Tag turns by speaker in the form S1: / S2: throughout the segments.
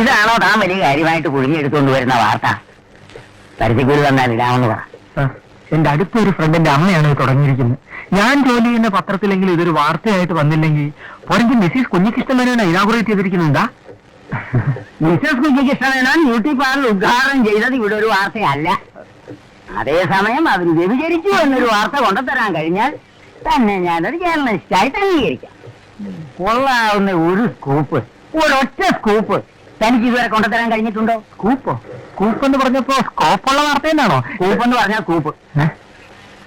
S1: ഇതാണോ താൻ വലിയ കാര്യമായിട്ട് പുഴുങ്ങിയെടുത്തുകൊണ്ട് വരുന്ന വാർത്ത? പരത്തിക്കൂലി തന്നാൽ ഇടാമെന്ന് പറ
S2: എന്റെ അടുത്തൊരു ഫ്രണ്ടിന്റെ അമ്മയാണ് ഇത് തുടങ്ങിയിരിക്കുന്നത്. ഞാൻ ജോലി ചെയ്യുന്ന പത്രത്തിലെങ്കിൽ ഇതൊരു വാർത്തയായിട്ട് വന്നില്ലെങ്കിൽ പോരെങ്കിൽ മിസ്സിസ് കുഞ്ഞിക്കൃഷ്ണമേനോനെ ഇനാഗുറേറ്റ് ചെയ്തിരിക്കുന്നുണ്ടാ?
S1: മിസ്സസ് കുഞ്ഞികൃഷ്ണനോ ബ്യൂട്ടി പാർലർ ഉദ്ഘാടനം ചെയ്തത് ഇവിടെ ഒരു വാർത്തയല്ല. അതേസമയം അവർ വ്യഭിചരിച്ചു എന്നൊരു വാർത്ത കൊണ്ടുതരാൻ കഴിഞ്ഞാൽ തന്നെ ഞാനൊരു ജേർണലിസ്റ്റായിട്ട് അംഗീകരിക്കാം കൊള്ളാവുന്ന ഒരു സ്കൂപ്പ് ഒരൊറ്റ സ്കൂപ്പ് തനിക്ക് ഇതുവരെ കൊണ്ടുതരാൻ കഴിഞ്ഞിട്ടുണ്ടോ?
S2: കൂപ്പോ. കൂപ്പ് എന്ന് പറഞ്ഞപ്പോ സ്കോപ്പുള്ള വാർത്ത തന്നെയാണോ
S1: കൂപ്പ്. എന്ന് പറഞ്ഞാൽ കൂപ്പ്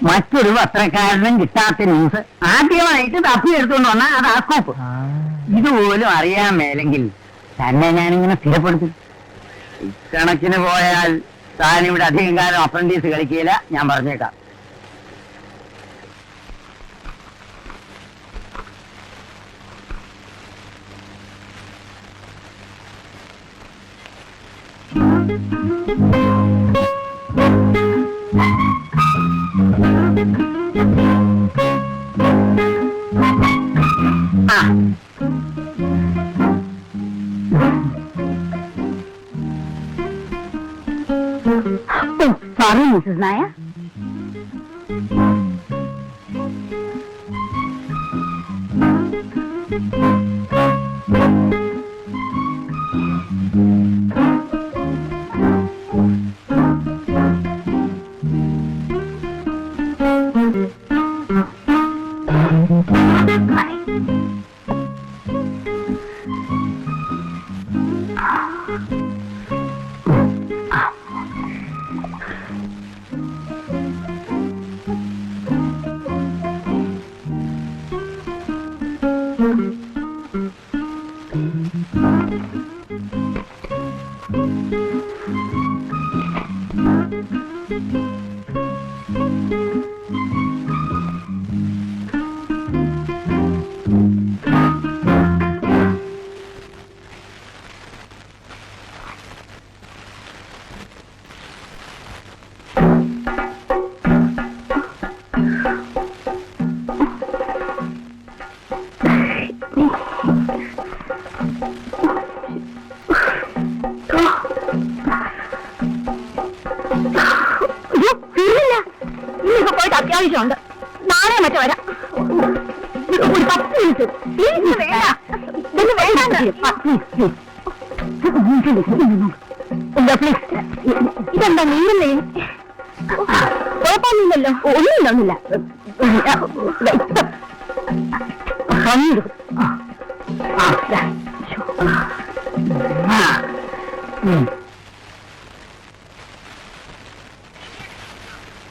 S1: മറ്റൊരു പത്രക്കാരനും കിട്ടാത്ത ന്യൂസ് ആദ്യമായിട്ട് തപ്പി എടുത്തുകൊണ്ട് വന്നാൽ അത് ആ. സ്കൂപ്പ് ഇതുപോലും അറിയാൻ മേലെങ്കിൽ തന്നെ ഞാനിങ്ങനെ സ്ഥിരപ്പെടുത്തി. ഇക്കണക്കിന് പോയാൽ താൻ ഇവിടെ അധികം കാലം അപ്രന്റീസ് കളിക്കില്ല ഞാൻ പറഞ്ഞേക്കാം. സോറി മിസ്സസ് നായ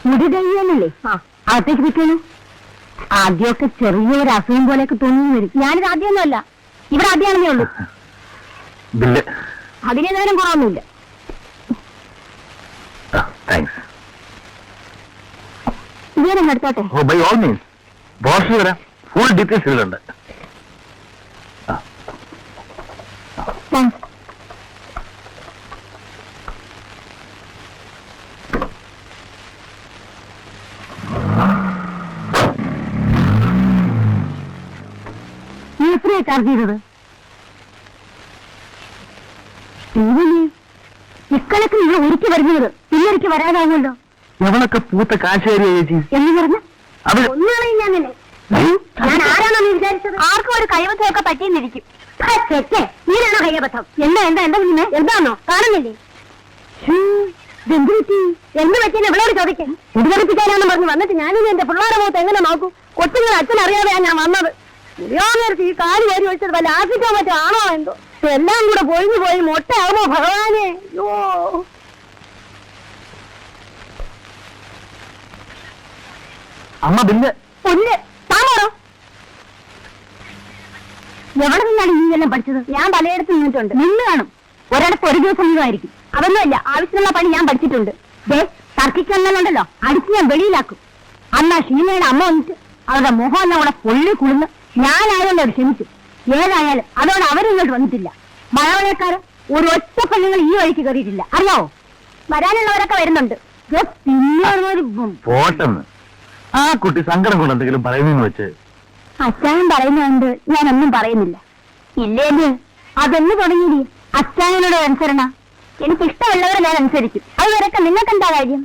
S1: മുടി കഴിയാനല്ലേ അകത്തേക്ക് പറ്റുള്ളൂ ആദ്യമൊക്കെ ചെറിയൊരു അസുഖം പോലെയൊക്കെ തോന്നി വരും. ഞാനിത് ആദ്യമൊന്നുമല്ല. ഇവിടെ ആദ്യമാണെന്നേ ഉള്ളൂ.
S3: ബില്ല്.
S1: അതിനേതായാലും കുറവൊന്നുമില്ല.
S3: താങ്ക്സ്
S1: ഇങ്ങനെ എടുത്തോട്ടെ
S3: oh by all means boss വരാം. ഫുൾ ഡീറ്റെയിൽസ് ഇതിലുണ്ട്.
S1: ചാർജ് ചെയ്തത്? ഇക്കണക്ക് നിങ്ങൾ ഒരുക്കി വരുന്നത് പിന്നൊരുക്കി വരാതാവുമല്ലോ.
S3: എവളൊക്കെ പൂത്ത കാശേരി ചേച്ചി.
S1: എന്ന് പറഞ്ഞ ഒന്നുകളെയും ഞാൻ നിന്നെ ഞാൻ ആരാണെന്ന് വിചാരിച്ചത്? ആർക്കും ഒരു കൈവച്ചമൊക്കെ പറ്റിയെന്നിരിക്കും. നീനാണോ കയ്യബദ്ധം എന്താ എന്താ എന്താ പിന്നെ എന്താണോ കാണുന്നില്ലേ? എന്ത് പറ്റി? എന്ത് പറ്റിയെന്ന് ഇവളോട് ചോദിക്കാൻ ഉദ്ഘടിപ്പിക്കാനാണെന്ന് പറഞ്ഞ് വന്നിട്ട് ഞാനിത് എന്റെ പിള്ളേരെ മുഖത്ത് എങ്ങനെ നോക്കും? കൊച്ചുങ്ങൾ അച്ഛൻ അറിയാതെയാണ് ഞാൻ വന്നത്. നേരത്തെ ഈ കാൽ കയറി വെച്ചത് വല്ല ആശിക്കാൻ പറ്റും ആണോ എന്തോ? എല്ലാം കൂടെ പൊഴിഞ്ഞു പോയി മൊട്ടയാകുമോ ഭഗവാനെ. അയ്യോ.
S3: അമ്മ ബില്ല്.
S1: പുല്ല് താമോ എവിടെ നിന്നാണ് ഈ ഇതെല്ലാം പഠിച്ചത്? ഞാൻ പലയിടത്ത് നിന്നിട്ടുണ്ട്. നിന്ന് കാണും. ഒരിടത്ത് ഒരു ദിവസം നിന്നുമായിരിക്കും അതൊന്നുമല്ല ആവശ്യമുള്ള പണി ഞാൻ പഠിച്ചിട്ടുണ്ട്. ദേ തർക്കിക്കുന്നുണ്ടല്ലോ അടിച്ച് ഞാൻ വെളിയിലാക്കും. അന്നാ ഷീമയുടെ അമ്മ വന്നിട്ട് അവരുടെ മുഖം എല്ലാം കൂടെ പൊള്ളി കുളിന്ന് ഞാനായതുകൊണ്ട് അവർ ക്ഷമിച്ചു ഏതായാലും അതോടെ അവരിങ്ങോട്ട് വന്നിട്ടില്ല. മഴവഴക്കാര് ഒരു ഒറ്റ പെണ്ണുങ്ങൾ ഈ വഴിക്ക് കയറിയിട്ടില്ല. അറിയാവോ വരാനുള്ളവരൊക്കെ വരുന്നുണ്ട്.
S3: പോട്ടെന്ന്. ആ കുട്ടി സങ്കടം കൊണ്ട് എന്തെങ്കിലും പറയുന്നെന്ന് വെച്ച്.
S1: പറയുന്നുണ്ട് ഞാനൊന്നും പറയുന്നില്ല. ഇല്ലേന്ന്? അതെന്ന് തുടങ്ങി അച്ഛനോട് അനുസരണ. എനിക്ക് ഇഷ്ടമുള്ളവരെ ഞാൻ അനുസരിക്കും. അതുവരൊക്കെ നിങ്ങൾക്ക് എന്താ കാര്യം.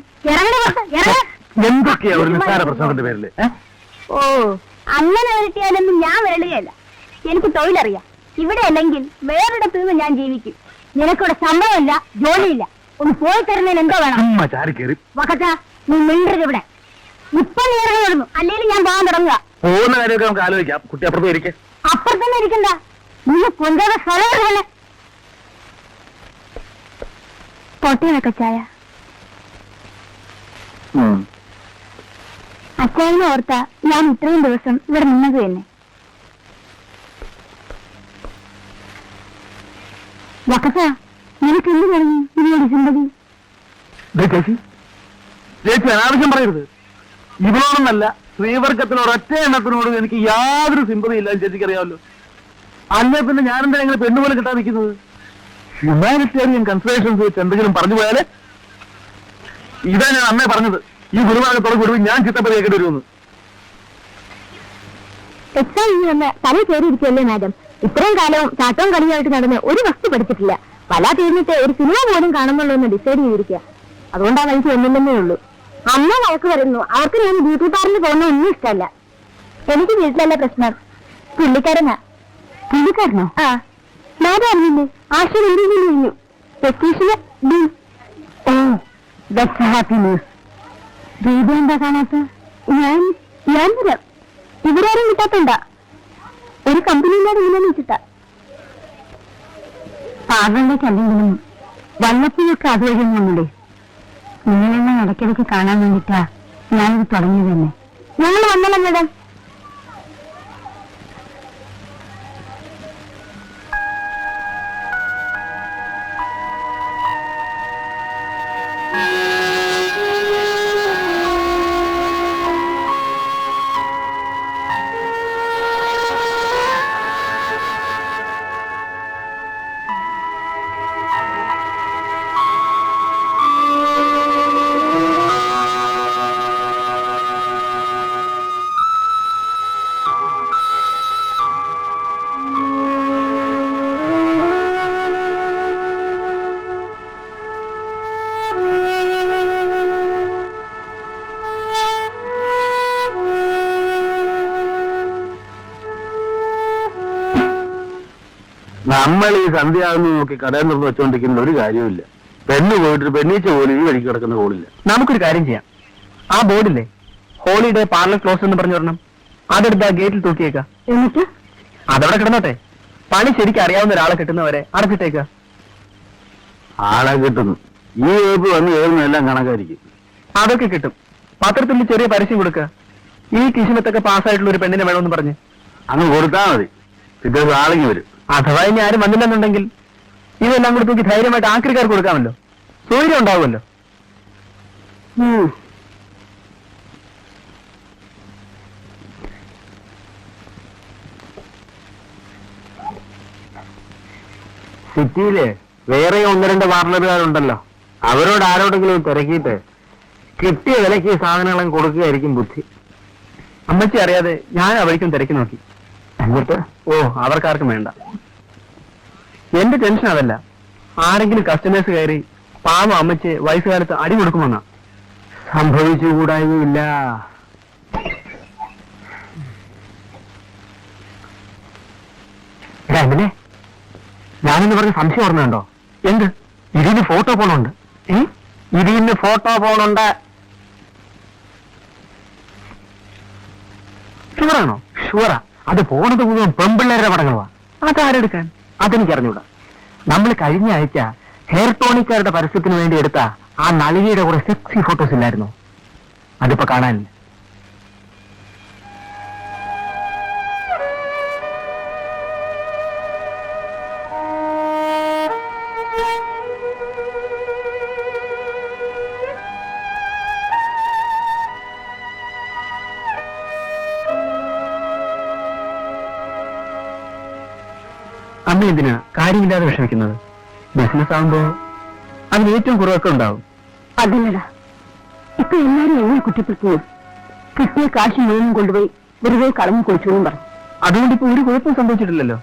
S3: എന്തൊക്കെയാ ഒരു നിസ്സാര പ്രശ്നത്തിന്റെ പേരിൽ
S1: ഓ അങ്ങനെ വരട്ടിയാലൊന്നും ഞാൻ വരളുകയല്ല എനിക്ക് തൊഴിലറിയാം. ഇവിടെ അല്ലെങ്കിൽ വേറെ നിന്ന് ഞാൻ ജീവിക്കും. നിനക്കിവിടെ ശമ്പളമില്ല ജോലിയില്ല. ഒന്ന് പോയി തരുന്നതിന് എന്തോ വേണം.
S3: അമ്മ ചാരി കയറി
S1: വക്കച്ച നീ മിണ്ടരുത് ഇവിടെ. ഇപ്പൊ നേരം വരുന്നു. അല്ലെങ്കിൽ ഞാൻ പോകാൻ തുടങ്ങുക.
S3: പോകുന്ന കാര്യമൊക്കെ നമുക്ക് ആലോചിക്കാം. കുട്ടി അപ്പുറത്ത് ഇരിക്കെ.
S1: അപ്പുറത്തന്നെ ഇരിക്കണ്ട. നീ കൊണ്ടുപോയ സ്ഥലം പൊട്ടിയ പോട്ടെ വക്കച്ചായ അച്ചായനെ ഓർത്ത ഞാൻ ഇത്രയും ദിവസം ഇവിടെ നിന്നത് തന്നെ. നിനക്ക് എന്ത് പറഞ്ഞു ഇതിനോട്
S3: ചിന്തതി ചേച്ചി അനാവശ്യം പറയരുത്. ഇവളോടൊന്നല്ല സ്ത്രീവർഗത്തിനോട് ഒറ്റ എണ്ണത്തിനോട് എനിക്ക് യാതൊരു സിമ്പതി ഇല്ല ചേച്ചിക്ക് അറിയാമല്ലോ. അല്ലെ പിന്നെ ഞാനെന്താ നിങ്ങൾ പെണ്ണുപോലെ കിട്ടാൻ നിൽക്കുന്നത്? ഹ്യൂമാനിറ്റേറിയൻ കൺസിഡറേഷൻസ് വെച്ച് എന്തെങ്കിലും പറഞ്ഞു പോയാലേ? ഇതാ ഞാൻ അമ്മേ പറഞ്ഞത്. ഈ ഗുരുവാകത്തോടെ വിടുവിൽ ഞാൻ ചിത്തപ്പതി കേൾക്കേണ്ടി വരുമെന്ന്.
S1: എക്സാം ഇനി വന്ന് തല കയറിയിരിക്കുകയല്ലേ മാഡം? ഇത്രയും കാലവും ചാട്ടവും കളിയായിട്ട് നടന്ന് ഒരു വസ്തു പഠിച്ചിട്ടില്ല. പല തീർന്നിട്ട് ഒരു സിനിമ പോലും കാണുന്നുള്ളൂ എന്ന് ഡിസൈഡ് ചെയ്തിരിക്കുക. അതുകൊണ്ടാണ് എനിക്ക് ഒന്നില്ലെന്നേ ഉള്ളൂ. അമ്മ വഴക്ക് പറയുന്നു അവർക്ക് ഞാൻ ബ്യൂട്ടി പാർലറിൽ പോകുന്ന ഒന്നും ഇഷ്ടമല്ല. എനിക്ക് വീട്ടിലല്ല പ്രശ്നം. പുള്ളിക്കാരനാ. പുള്ളിക്കാരനോ? ആ. മാഡം അറിഞ്ഞില്ലേ? ആശയം എന്തെങ്കിലും കഴിഞ്ഞു ഓ ദാറ്റ്സ് ഹാപ്പി ദീപ എന്താ കാണാത്ത ഞാൻ ഞാൻ വരാം ഇവരാരും കിട്ടാത്തണ്ട ഒരു കമ്പനിയിലാണ് ഇങ്ങനെ വെച്ചിട്ടാ പാർലറിലേക്ക് അല്ലെങ്കിലും വല്ലപ്പോഴൊക്കെ അതുവഴി ഒന്നുമില്ലേ നിങ്ങളെന്നെ ഇടയ്ക്കിടയ്ക്ക് കാണാൻ വേണ്ടിട്ടാ ഞാനിത് തുടങ്ങിയത് തന്നെ. ഞങ്ങൾ വന്നല്ലോ മേഡം.
S3: നമ്മൾ ഈ സന്ധ്യയാകുന്നു നോക്കി കടയിൽ നിന്ന് വെച്ചോണ്ടിരിക്കുന്ന ഒരു കാര്യമില്ല പെണ്ണ് പോയിട്ട് പെണ്ണീച്ച പോലും ഈ വഴിക്ക് കിടക്കുന്ന ഹോളില്ല
S2: നമുക്കൊരു കാര്യം ചെയ്യാം. ആ ബോർഡില്ലേ? ഹോളിഡേ പാർലർ ക്ലോസ് എന്ന് പറഞ്ഞു വരണം. അതെടുത്ത് ആ ഗേറ്റിൽ തൂക്കിയേക്ക.
S1: എന്നിട്ട്?
S2: അതവിടെ കിടന്നോട്ടെ. പണി ശരിക്കും അറിയാവുന്ന ഒരാളെ കിട്ടുന്നവരെ അടച്ചിട്ടേക്ക.
S3: ആളെ കിട്ടുന്നു. ഈ ഏപ്പ് വന്ന് ഏഴുന്നെല്ലാം കണക്കായിരിക്കും.
S2: അതൊക്കെ കിട്ടും. പത്രത്തിൽ ചെറിയ പരസ്യം കൊടുക്കുക ഈ കിശിമത്തൊക്കെ പാസ്സായിട്ടുള്ള ഒരു പെണ്ണിനെ വേണമെന്ന് പറഞ്ഞ്.
S3: അങ്ങ് കൊടുത്താൽ മതി. പിറ്റേ ആളിങ്ങി വരും.
S2: അഥവാ ഇനി ആരും വന്നില്ലെന്നുണ്ടെങ്കിൽ ഇതെല്ലാം കൂടി തൂക്കി ധൈര്യമായിട്ട് ആക്രിക്കാർക്ക് കൊടുക്കാമല്ലോ. സൗകര്യം ഉണ്ടാവുമല്ലോ.
S3: സിറ്റിയിൽ വേറെ ഒന്ന് രണ്ട് പാർലറുകാരുണ്ടല്ലോ അവരോട് ആരോടെങ്കിലും തിരക്കിയിട്ട് കിട്ടിയ വിലക്ക് ഈ സാധനങ്ങളും കൊടുക്കുകയായിരിക്കും ബുദ്ധി.
S2: അമ്മച്ചി അറിയാതെ ഞാൻ അവരിക്കും തിരക്കി നോക്കി.
S3: എന്നിട്ട്
S2: ഓ അവർക്കാർക്കും വേണ്ട. എന്റെ ടെൻഷൻ അതല്ല. ആരെങ്കിലും കസ്റ്റമേഴ്സ് കയറി പാവം അമ്മച്ച് വയസ്സുകാലത്ത് അടി കൊടുക്കുമെന്നാ.
S3: സംഭവിച്ചുകൂടായില്ല
S2: എങ്ങനെ ഞാനെന്ന് പറഞ്ഞ സംശയം ഓർമ്മയുണ്ടോ? എന്ത്? ഇതിന് ഫോട്ടോ പോണുണ്ട്. ഇതിന് ഫോട്ടോ പോണുണ്ട്. ഷുവറാണോ ഷുവറാ അത് പോണത് മുഴുവൻ പെമ്പിള്ളേരുടെ പടങ്ങളുവാ. അതാരെടുക്കാൻ? അതെനിക്ക് അറിഞ്ഞൂടാ നമ്മൾ കഴിഞ്ഞ ആഴ്ച ഹെയർ ടോണിക്കാരുടെ പരസ്യത്തിന് വേണ്ടി എടുത്ത ആ നളികയുടെ കുറെ സെക്സി ഫോട്ടോസ് ഇല്ലായിരുന്നു? അതിപ്പോ കാണാനില്ല. അമ്മ എന്തിനാ കാര്യമില്ലാതെ വിഷമിക്കുന്നത്? ബിസിനസ് ആകുമ്പോ അതിന് ഏറ്റവും കുറവൊക്കെ ഉണ്ടാവും.
S1: അതല്ലടാ. ഇപ്പൊ എല്ലാരും എങ്ങനെ കുറ്റപ്പെടുത്തുന്നു. കിട്ടിയ കാശ് മുഴുവൻ കൊണ്ടുപോയി വെറുതെ കളഞ്ഞു കുളിച്ചു പറഞ്ഞു.
S2: അതുകൊണ്ട് ഇപ്പൊ ഒരു കുഴപ്പം സംഭവിച്ചിട്ടില്ലല്ലോ.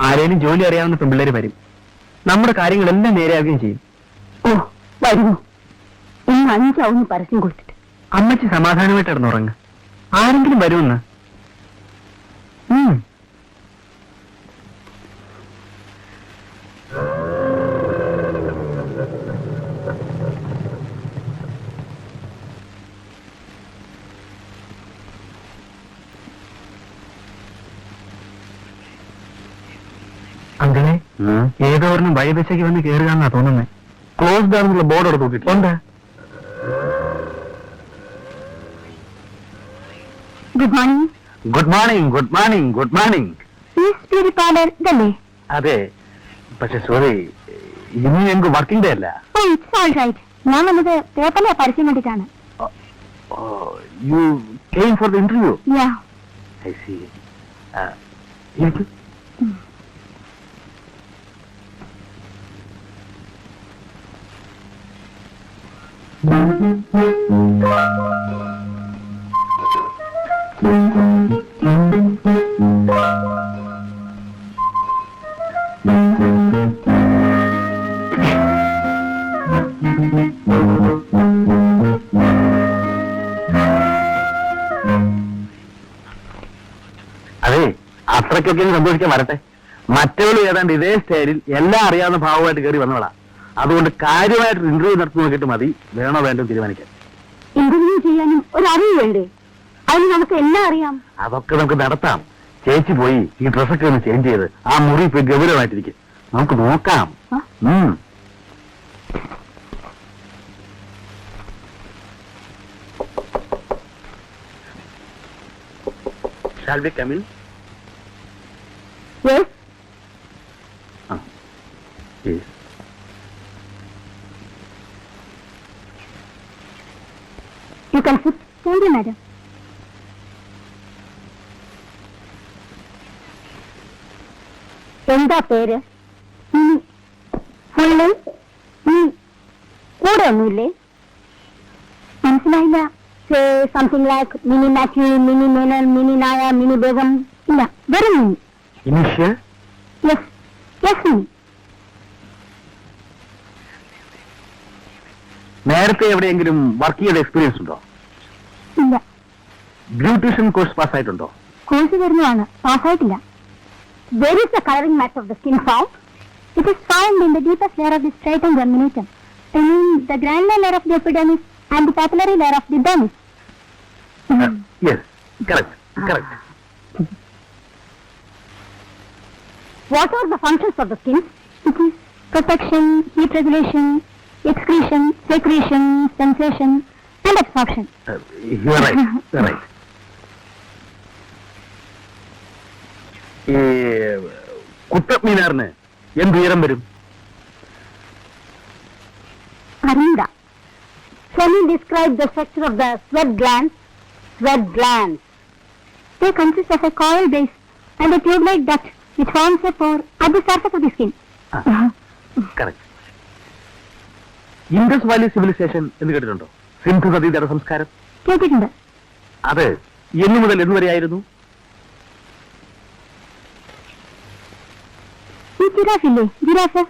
S2: ആരേലും ജോലി അറിയാവുന്ന പെമ്പിള്ളേര് വരും. നമ്മുടെ കാര്യങ്ങളെല്ലാം നേരെയാവുകയും ചെയ്യും.
S1: ഓ വരുന്നു. ഇന്ന് അഞ്ചാവുന്ന പരസ്യം കൊടുത്തിട്ട്.
S2: അമ്മച്ചി സമാധാനമായിട്ട് ഇടന്നുറങ്ങ ആരെങ്കിലും വരുമെന്ന്. ഏതോറിനും വഴിവെച്ചയ്ക്ക് വന്ന് കയറുകയെന്നാ തോന്നുന്നത്
S3: ക്ലോസ്ഡ് ആണെന്നുള്ള ബോർഡ് അവിടെ തൂക്കിട്ടുണ്ട്
S1: good morning
S3: good morning good morning good morning
S1: beauty parlour ഇതല്ലേ?
S3: അതെ. പക്ഷെ സോറി ഇന്ന് ഞങ്ങൾക്ക് വർക്കിംഗ് ഡേ അല്ല.
S1: ഓ ഇറ്റ്സ് ഓൾ റൈറ്റ് ഞാൻ വന്നത് പേപ്പറിലെ പരസ്യം കണ്ടിട്ടാണ്.
S3: You came for the interview
S1: ya
S3: I see എനിക്ക് അതെ അത്രയ്ക്കൊക്കെ ഒന്ന് സന്തോഷിക്കാൻ വരട്ടെ. മറ്റവളും ഏതാണ്ട് ഇതേ സ്റ്റൈലിൽ എല്ലാം അറിയാവുന്ന ഭാവമായിട്ട് കയറി വന്നവളാ. അതുകൊണ്ട് കാര്യമായിട്ട് ഇന്റർവ്യൂ നടത്തി നോക്കിയിട്ട് മതി. വേണോ വേണ്ടോ തീരുമാനിക്കാൻ.
S1: ഇന്റർവ്യൂ ചെയ്യാനും ഒരു അറിവ് വേണ്ടേ? അതിന് നമുക്ക് എല്ലാം അറിയാം.
S3: അതൊക്കെ നമുക്ക് നടത്താം. ചേച്ചി പോയി ഈ ഡ്രസ്സൊക്കെ ഒന്ന് ചേഞ്ച് ചെയ്ത് ആ മുറി പോയി ഗൗരവമായിട്ടിരിക്കും. നമുക്ക് നോക്കാം.
S1: Shall
S3: be Shall we come in?
S1: Yes
S3: Ah. Yes.
S1: You can sit thank you madam എന്താ പേര് മിനി ഫുള്ള് ഒന്നുമില്ലേ മനസ്സിലായില്ല. Say something like Mini Mathew Mini Menon Mini Nair Mini Begum. ഇല്ല വെറും മിനി.
S3: ഇനിഷ്യ?
S1: Yes yes Mini.
S3: നേരത്തെ എവിടെയെങ്കിലും വർക്ക് ചെയ്ത experience ഉണ്ടോ?
S1: ഇല്ല.
S3: ബ്യൂട്ടീഷ്യൻ കോഴ്സ് പാസ് പാസ്സായിട്ടുണ്ടോ?
S1: കോഴ്സ് വരുന്നതാണ്. പാസ്സായിട്ടില്ല. Where is the coloring match of the skin found? It is found in the deepest layer of the stratum germinatum. I mean the grand layer of the epidermis and the papillary layer of the dermis.
S3: yes, correct, correct.
S1: What are the functions of the skin? It is protection, heat regulation, excretion, secretion, sensation, and absorption.
S3: you are right right right. Qutub മീനാറിന് എന്ത് ഉയരം വരും
S1: Arinda. Can you describe the structure of the sweat glands? Sweat glands. They consist of a coil base and a tube-like duct which forms a pore at the surface of the skin.
S3: Correct Indus valley civilisation എന്ന് കേട്ടിട്ടുണ്ടോ സിന്ധു നദീതട സംസ്കാരം
S1: കേട്ടിട്ടുണ്ട്
S3: അത് എന്നു മുതൽ എന്ന് വരെയായിരുന്നു
S1: ഈ ജിറാഫ് ഇല്ലേ ജിറാഫ്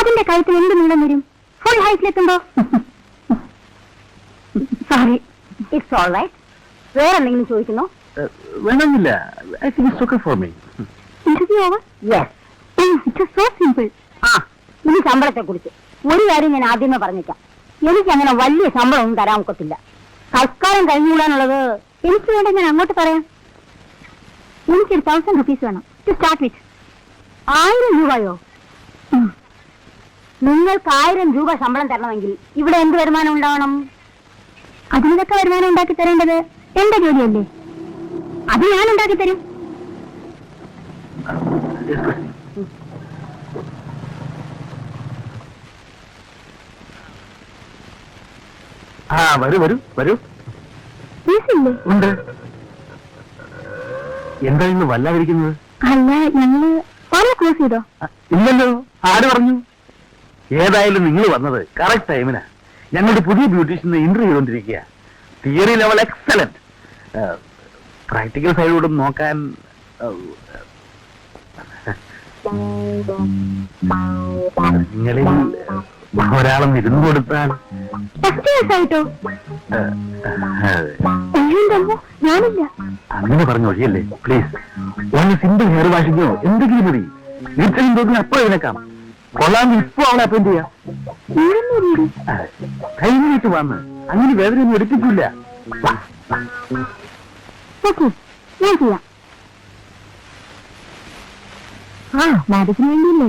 S1: അതിന്റെ കഴുത്തിൽ എന്ത് നീളം വരും ഫുൾ ഹൈറ്റിലെത്തുമ്പോ സോറി ഇറ്റ്സ് ഓൾ റൈറ്റ് വേറെ എന്തെങ്കിലും ചോദിക്കുന്നോ?
S3: വേണമെന്നില്ല. I think it's okay for me
S1: interview over yes it so simple ആ. ഇനി ശമ്പളത്തെ കുറിച്ച് ഒരു കാര്യം ഞാൻ ആദ്യമേ പറഞ്ഞേക്കാം. എനിക്ക് അങ്ങനെ വലിയ ശമ്പളം ഒന്നും തരാൻ ഒക്കത്തില്ല. തൽക്കാലം കഴിഞ്ഞുകൂടാനുള്ളത് എനിക്ക് വേണ്ട ഞാൻ അങ്ങോട്ട് പറയാം. എനിക്കൊരു തൗസൻഡ് റുപ്പീസ് വേണം. ടു സ്റ്റാർട്ട് വിത്ത് ആയിരം രൂപയോ. നിങ്ങൾക്ക് ആയിരം രൂപ ശമ്പളം തരണമെങ്കിൽ ഇവിടെ എന്ത് വരുമാനം ഉണ്ടാവണം? അതിനൊക്കെ വരുമാനം ഉണ്ടാക്കി തരേണ്ടത് എന്റെ ജോലിയല്ലേ? അത് ഞാൻ ഉണ്ടാക്കി തരും.
S3: ആ വരൂ വരൂ വരൂ.
S1: ഫീസ്
S3: ഉണ്ട്. എന്താ ഇന്ന് വല്ലാതിരിക്കുന്നത്?
S1: അല്ല ഞങ്ങൾ ക്ലോസ് ചെയ്തോ?
S3: ഇല്ലല്ലോ. ആര് പറഞ്ഞു? ഏതായാലും നിങ്ങൾ വന്നത് കറക്റ്റ് ടൈമിനാ ഞങ്ങളുടെ പുതിയ ബ്യൂട്ടീഷ്യനെ ഇന്റർവ്യൂ ചെയ്തുകൊണ്ടിരിക്കുക. തിയറി ലെവൽ എക്സലന്റ് പ്രാക്ടിക്കൽ സൈഡോടും നോക്കാൻ നിങ്ങളിൽ ഒരാളും ഇരുന്ന് കൊടുത്താൽ ഏഹ്,
S4: ഞാനില്ല.
S3: അങ്ങനെ പറഞ്ഞു ഒഴിയല്ലേ പ്ലീസ് ഒന്ന് സിമ്പിൾ ഹെയർ വാഷിങ്ങോ എന്തെങ്കിലും മതി. തീർച്ചയായും തോന്നുന്നു അപ്പൊ ഇതിനേക്കാം കൊള്ളാൻ ഇപ്പൊ അവളെ അപ്പൻഡ് ചെയ്യാം. കഴിഞ്ഞിട്ട് വന്ന്. അങ്ങനെ വേദനയൊന്നും എടുപ്പിക്കില്ല
S4: ഞാൻ ചെയ്യാം. ആ മാഡത്തിന് വേണ്ടിയില്ലേ?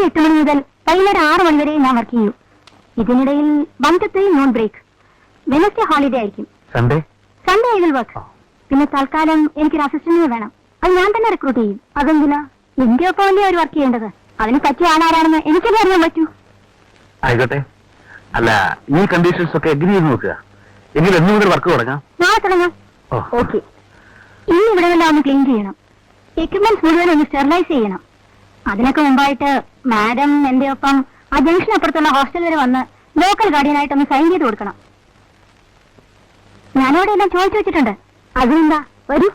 S4: രാവിലെ എട്ട് മണി മുതൽ വൈകുന്നേരം ആറ് മണി വരെ ഞാൻ വർക്ക് ചെയ്യൂ. ഇതിനിടയിൽ one two three non break Wednesday holiday ആയിരിക്കും
S3: Sunday
S4: Sunday I will work പിന്നെ തൽക്കാലം എനിക്കൊരു അസിസ്റ്റന്റിനെ വേണം. അത് ഞാൻ തന്നെ റിക്രൂട്ട് ചെയ്യും. അതെന്തിനാ? എന്റെ ഒപ്പം അല്ലേ അവർ വർക്ക് ചെയ്യേണ്ടത്? അതിന് പറ്റിയ ആളാരാണെന്ന് എനിക്കല്ലേ അറിയാൻ പറ്റൂ?
S3: ആയിക്കോട്ടെ. അല്ല ഈ കണ്ടീഷൻസ് ഒക്കെ എഗ്രി ചെയ്ത് നോക്കുക. എങ്കിൽ എന്ന് മുതൽ വർക്ക് തുടങ്ങാം.
S4: നാളെ തുടങ്ങാം. ഓക്കെ ഇനി ഇവിടെ വല്ല ഒന്ന് ക്ലീൻ ചെയ്യണം. എക്യുപ്മെന്റ്സ് മുഴുവൻ ഒന്ന് സ്റ്റെറിലൈസ് ചെയ്യണം. അതിനൊക്കെ മുമ്പായിട്ട് മാഡം എന്റെ ഒപ്പം ആ ജംഗ്ഷൻ അപ്പുറത്തുള്ള ഹോസ്റ്റൽ വരെ വന്ന് ലോക്കൽ ഗാർഡിയനായിട്ട് ഒന്ന് സൈൻ ചെയ്ത് കൊടുക്കണം. ഞാനോടെ എല്ലാം ചോദിച്ചു വെച്ചിട്ടുണ്ട്. അതിനെന്താ? വരൂ.